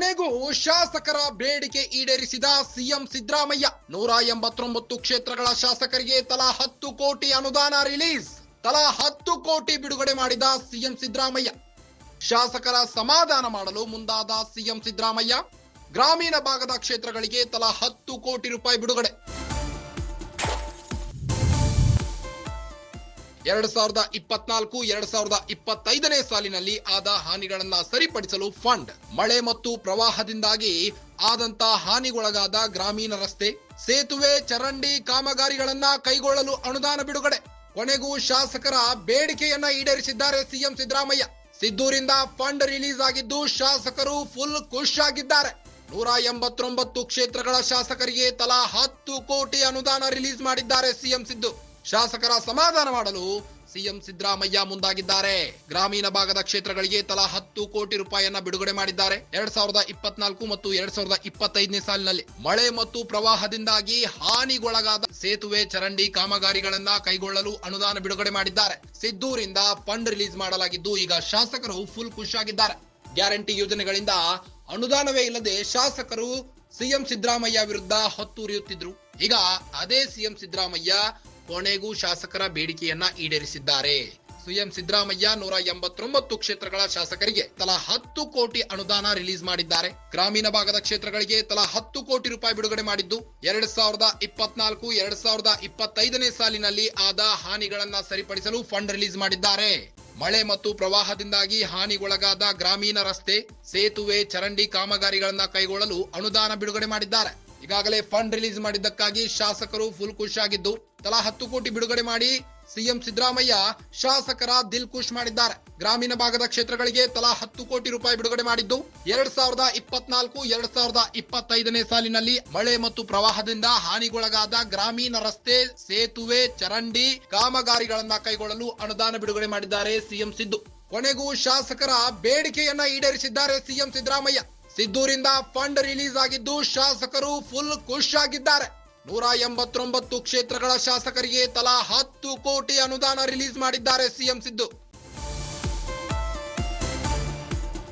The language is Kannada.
ಕೊನೆಗೂ ಶಾಸಕರ ಬೇಡಿಕೆ ಈಡೇರಿಸಿದ ಸಿಎಂ ಸಿದ್ದರಾಮಯ್ಯ. ನೂರ ಎಂಬತ್ತೊಂಬತ್ತು ಕ್ಷೇತ್ರಗಳ ಶಾಸಕರಿಗೆ ತಲಾ ಹತ್ತು ಕೋಟಿ ಅನುದಾನ ರಿಲೀಸ್. ತಲಾ ಹತ್ತು ಕೋಟಿ ಬಿಡುಗಡೆ ಮಾಡಿದ ಸಿಎಂ ಸಿದ್ದರಾಮಯ್ಯ. ಶಾಸಕರ ಸಮಾಧಾನ ಮಾಡಲು ಮುಂದಾದ ಸಿಎಂ ಸಿದ್ದರಾಮಯ್ಯ. ಗ್ರಾಮೀಣ ಭಾಗದ ಕ್ಷೇತ್ರಗಳಿಗೆ ತಲಾ ಹತ್ತು ಕೋಟಿ ರೂಪಾಯಿ ಬಿಡುಗಡೆ. ಎರಡ್ ಸಾವಿರದ ಇಪ್ಪತ್ನಾಲ್ಕು, ಎರಡ್ ಸಾವಿರದ ಇಪ್ಪತ್ತೈದನೇ ಸಾಲಿನಲ್ಲಿ ಆದ ಹಾನಿಗಳನ್ನ ಸರಿಪಡಿಸಲು ಫಂಡ್, ಮಳೆ ಮತ್ತು ಪ್ರವಾಹದಿಂದಾಗಿ ಆದಂತ ಹಾನಿಗೊಳಗಾದ ಗ್ರಾಮೀಣ ರಸ್ತೆ, ಸೇತುವೆ, ಚರಂಡಿ ಕಾಮಗಾರಿಗಳನ್ನ ಕೈಗೊಳ್ಳಲು ಅನುದಾನ ಬಿಡುಗಡೆ. ಕೊನೆಗೂ ಶಾಸಕರ ಬೇಡಿಕೆಯನ್ನ ಈಡೇರಿಸಿದ್ದಾರೆ ಸಿಎಂ ಸಿದ್ದರಾಮಯ್ಯ. ಸಿದ್ದೂರಿಂದ ಫಂಡ್ ರಿಲೀಸ್ ಆಗಿದ್ದು ಶಾಸಕರು ಫುಲ್ ಖುಷ್ ಆಗಿದ್ದಾರೆ ನೂರ ಎಂಬತ್ತೊಂಬತ್ತು ಕ್ಷೇತ್ರಗಳ ಶಾಸಕರಿಗೆ ತಲಾ ಹತ್ತು ಕೋಟಿ ಅನುದಾನ ರಿಲೀಸ್ ಮಾಡಿದ್ದಾರೆ ಸಿಎಂ ಸಿದ್ದು. ಶಾಸಕರ ಸಮಾಧಾನ ಮಾಡಲು ಸಿಎಂ ಸಿದ್ದರಾಮಯ್ಯ ಮುಂದಾಗಿದ್ದಾರೆ. ಗ್ರಾಮೀಣ ಭಾಗದ ಕ್ಷೇತ್ರಗಳಿಗೆ ತಲಾ ಹತ್ತು ಕೋಟಿ ರೂಪಾಯಿಯನ್ನ ಬಿಡುಗಡೆ ಮಾಡಿದ್ದಾರೆ. ಎರಡ್ ಸಾವಿರದ ಇಪ್ಪತ್ನಾಲ್ಕು ಮತ್ತು ಎರಡ್ ಸಾವಿರದ ಇಪ್ಪತ್ತೈದನೇ ಸಾಲಿನಲ್ಲಿ ಮಳೆ ಮತ್ತು ಪ್ರವಾಹದಿಂದಾಗಿ ಹಾನಿಗೊಳಗಾದ ಸೇತುವೆ, ಚರಂಡಿ ಕಾಮಗಾರಿಗಳನ್ನ ಕೈಗೊಳ್ಳಲು ಅನುದಾನ ಬಿಡುಗಡೆ ಮಾಡಿದ್ದಾರೆ. ಸಿದ್ದೂರಿಂದ ಫಂಡ್ ರಿಲೀಸ್ ಮಾಡಲಾಗಿದ್ದು ಈಗ ಶಾಸಕರು ಫುಲ್ ಖುಷಿಯಾಗಿದ್ದಾರೆ ಗ್ಯಾರಂಟಿ ಯೋಜನೆಗಳಿಂದ ಅನುದಾನವೇ ಇಲ್ಲದೆ ಶಾಸಕರು ಸಿಎಂ ಸಿದ್ದರಾಮಯ್ಯ ವಿರುದ್ಧ ಹೊತ್ತುರಿಯುತ್ತಿದ್ರು ಈಗ ಅದೇ ಸಿಎಂ ಸಿದ್ದರಾಮಯ್ಯ ಕೊನೆಗೂ ಶಾಸಕರ ಬೇಡಿಕೆಯನ್ನ ಈಡೇರಿಸಿದ್ದಾರೆ. ಸಿಎಂ ಸಿದ್ದರಾಮಯ್ಯ ನೂರ ಎಂಬತ್ತೊಂಬತ್ತು ಕ್ಷೇತ್ರಗಳ ಶಾಸಕರಿಗೆ ತಲಾ ಹತ್ತು ಕೋಟಿ ಅನುದಾನ ರಿಲೀಸ್ ಮಾಡಿದ್ದಾರೆ. ಗ್ರಾಮೀಣ ಭಾಗದ ಕ್ಷೇತ್ರಗಳಿಗೆ ತಲಾ ಹತ್ತು ಕೋಟಿ ರೂಪಾಯಿ ಬಿಡುಗಡೆ ಮಾಡಿದ್ದು, ಎರಡ್ ಸಾವಿರದ ಇಪ್ಪತ್ನಾಲ್ಕು, ಎರಡ್ ಸಾವಿರದ ಇಪ್ಪತ್ತೈದನೇ ಸಾಲಿನಲ್ಲಿ ಆದ ಹಾನಿಗಳನ್ನ ಸರಿಪಡಿಸಲು ಫಂಡ್ ರಿಲೀಸ್ ಮಾಡಿದ್ದಾರೆ. ಮಳೆ ಮತ್ತು ಪ್ರವಾಹದಿಂದಾಗಿ ಹಾನಿಗೊಳಗಾದ ಗ್ರಾಮೀಣ ರಸ್ತೆ, ಸೇತುವೆ, ಚರಂಡಿ ಕಾಮಗಾರಿಗಳನ್ನ ಕೈಗೊಳ್ಳಲು ಅನುದಾನ ಬಿಡುಗಡೆ ಮಾಡಿದ್ದಾರೆ. ಈಗಾಗಲೇ ಫಂಡ್ ರಿಲೀಸ್ ಮಾಡಿದ್ದಕ್ಕಾಗಿ ಶಾಸಕರು ಫುಲ್ ಖುಷಿಯಾಗಿದ್ದು ತಲಾ ಹತ್ತು ಕೋಟಿ ಬಿಡುಗಡೆ ಮಾಡಿ ಸಿಎಂ ಸಿದ್ದರಾಮಯ್ಯ ಶಾಸಕರ ದಿಲ್ ಖುಷ್ ಮಾಡಿದ್ದಾರೆ. ಗ್ರಾಮೀಣ ಭಾಗದ ಕ್ಷೇತ್ರಗಳಿಗೆ ತಲಾ ಹತ್ತು ಕೋಟಿ ರೂಪಾಯಿ ಬಿಡುಗಡೆ ಮಾಡಿದ್ದು ಎರಡ್ ಸಾವಿರದ ಇಪ್ಪತ್ನಾಲ್ಕು, ಎರಡ್ ಸಾವಿರದ ಇಪ್ಪತ್ತೈದನೇ ಸಾಲಿನಲ್ಲಿ ಮಳೆ ಮತ್ತು ಪ್ರವಾಹದಿಂದ ಹಾನಿಗೊಳಗಾದ ಗ್ರಾಮೀಣ ರಸ್ತೆ, ಸೇತುವೆ, ಚರಂಡಿ, ಕಾಮಗಾರಿಗಳನ್ನ ಕೈಗೊಳ್ಳಲು ಅನುದಾನ ಬಿಡುಗಡೆ ಮಾಡಿದ್ದಾರೆ ಸಿಎಂ ಸಿದ್ದು. ಕೊನೆಗೂ ಶಾಸಕರ ಬೇಡಿಕೆಯನ್ನ ಈಡೇರಿಸಿದ್ದಾರೆ ಸಿಎಂ ಸಿದ್ದರಾಮಯ್ಯ. ಸಿದ್ದೂರಿಂದ ಫಂಡ್ ರಿಲೀಸ್ ಆಗಿದ್ದು ಶಾಸಕರು ಫುಲ್ ಖುಷ್ ಆಗಿದ್ದಾರೆ ನೂರ ಎಂಬತ್ತೊಂಬತ್ತು ಕ್ಷೇತ್ರಗಳ ಶಾಸಕರಿಗೆ ತಲಾ ಹತ್ತು ಕೋಟಿ ಅನುದಾನ ರಿಲೀಸ್ ಮಾಡಿದ್ದಾರೆ ಸಿಎಂ ಸಿದ್ದು.